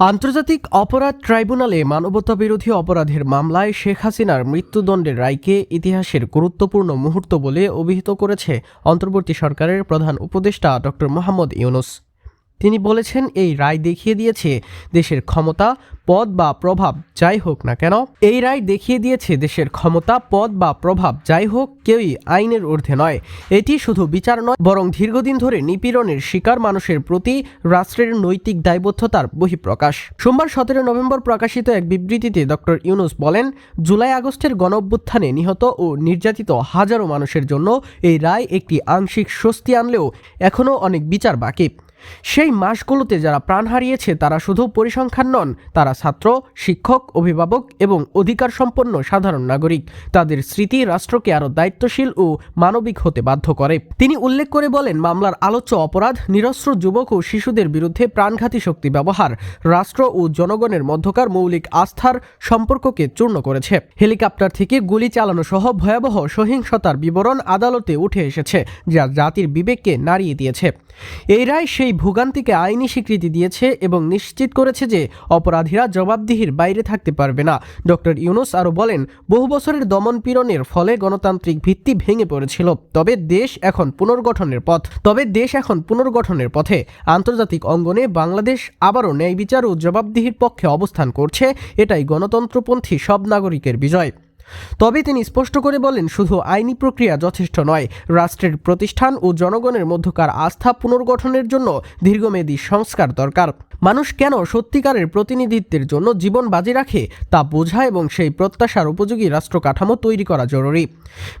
আন্তর্জাতিক অপরাধ ট্রাইব্যুনালে মানবতাবিরোধী অপরাধের মামলায় শেখ হাসিনার মৃত্যুদণ্ডের রায়কে ইতিহাসের গুরুত্বপূর্ণ মুহূর্ত বলে অভিহিত করেছে অন্তর্বর্তী সরকারের প্রধান উপদেষ্টা ড মোহাম্মদ ইউনুস। তিনি বলেছেন, এই রায় দেখিয়ে দিয়েছে দেশের ক্ষমতা, পদ বা প্রভাব, যাই হোক না কেন। এই রায় দেখিয়ে দিয়েছে দেশের ক্ষমতা, পদ বা প্রভাব, যাই হোক, কেউই আইনের ঊর্ধ্বে নয়। এটি শুধু বিচার নয়, বরং দীর্ঘদিন ধরে নিপীড়নের শিকার মানুষের প্রতি রাষ্ট্রের নৈতিক দায়বদ্ধতার বহিঃপ্রকাশ। সোমবার সতেরো নভেম্বর প্রকাশিত এক বিবৃতিতে ডক্টর ইউনুস বলেন, জুলাই আগস্টের গণ অভ্যুত্থানে নিহত ও নির্যাতিত হাজারো মানুষের জন্য এই রায় একটি আংশিক স্বস্তি আনলেও এখনও অনেক বিচার বাকি। সেই মাসগুলোতে যারা প্রাণ হারিয়েছে, তারা শুধু পরিসংখ্যান নন, তারা ছাত্র, শিক্ষক, অভিভাবক এবং অধিকার সম্পন্ন সাধারণ নাগরিক। তাদের স্মৃতি রাষ্ট্রকে আরও দায়িত্বশীল ও মানবিক হতে বাধ্য করে। তিনি উল্লেখ করে বলেন, মামলার আলোচ্য অপরাধ নিরস্ত্র যুবক ও শিশুদের বিরুদ্ধে প্রাণঘাতী শক্তি ব্যবহার, রাষ্ট্র ও জনগণের মধ্যকার মৌলিক আস্থার সম্পর্ককে চূর্ণ করেছে। হেলিকপ্টার থেকে গুলি চালানো সহ ভয়াবহ সহিংসতার বিবরণ আদালতে উঠে এসেছে, যা জাতির বিবেককে নাড়িয়ে দিয়েছে। এই রায় সেই ভোগান্তিকে আইনি স্বীকৃতি দিয়েছে এবং নিশ্চিত করেছে যে অপরাধীরা জবাবদিহির বাইরে থাকতে পারবে না। ডক্টর ইউনুস আরও বলেন, বহু বছরের দমন পীড়নের ফলে গণতান্ত্রিক ভিত্তি ভেঙে পড়েছিল। তবে দেশ এখন পুনর্গঠনের পথ। তবে দেশ এখন পুনর্গঠনের পথে। আন্তর্জাতিক অঙ্গনে বাংলাদেশ আবারও ন্যায় বিচার ও জবাবদিহির পক্ষে অবস্থান করছে। এটাই গণতন্ত্রপন্থী সব নাগরিকের বিজয়। তবে তিনি স্পষ্ট করে বলেন, শুধু আইনি প্রক্রিয়া যথেষ্ট নয়। রাষ্ট্রের প্রতিষ্ঠান ও জনগণের মধ্যকার আস্থা পুনর্গঠনের জন্য দীর্ঘমেয়াদী সংস্কার দরকার। মানুষ কেন সত্যিকারের প্রতিনিধিত্বের জন্য জীবন বাজি রাখে, তা বোঝা এবং সেই প্রত্যাশার উপযোগী রাষ্ট্র কাঠামো তৈরি করা জরুরি।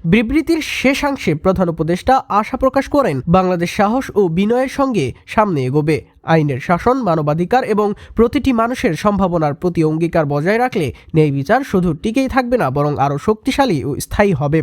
বিবৃতির শেষাংশে প্রধান উপদেষ্টা আশা প্রকাশ করেন, বাংলাদেশ সাহস ও বিনয়ের সঙ্গে সামনে এগোবে। আইনের শাসন, মানবাধিকার এবং প্রতিটি মানুষের সম্ভাবনার প্রতি অঙ্গীকার বজায় রাখলে ন্যায় বিচার শুধু টিকেই থাকবে না, বরং আরও শক্তিশালী ও স্থায়ী হবে।